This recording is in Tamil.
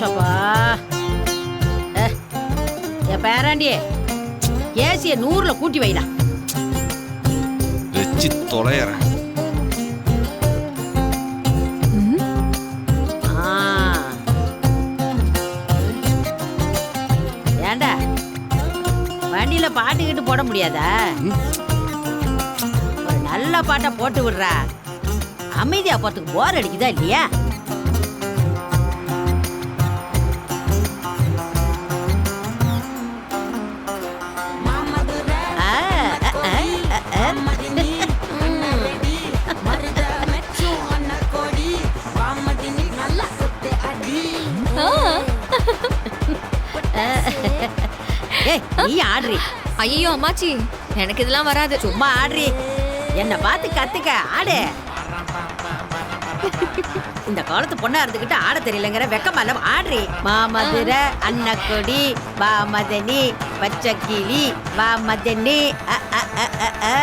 சந்தோஷப்பா என் பேராண்டியே ஏசிய நூறுல கூட்டி வைடா. வச்சு தொலையறேன். ஏண்டா வண்டியில பாட்டு கிட்டு போட முடியாதா? ஒரு நல்ல பாட்டை போட்டு விடுறா. அமைதியா போறதுக்கு போர் அடிக்குதா இல்லையா? ஏய் நீ ஆடுறி. ஐயோ அம்மாச்சி எனக்கு இதெல்லாம் வராது. சும்மா ஆடுறி. என்ன பார்த்து கத்துக்க ஆடு. இந்த காலத்து பொண்ணா இருந்துகிட்டு ஆட தெரியலங்கிற வெக்கமல்ல ஆடுறி. மாமதுர அன்னக்கொடி வா மதனி பச்சை கிளி வா மதனி அ, அ, அ, அ, அ.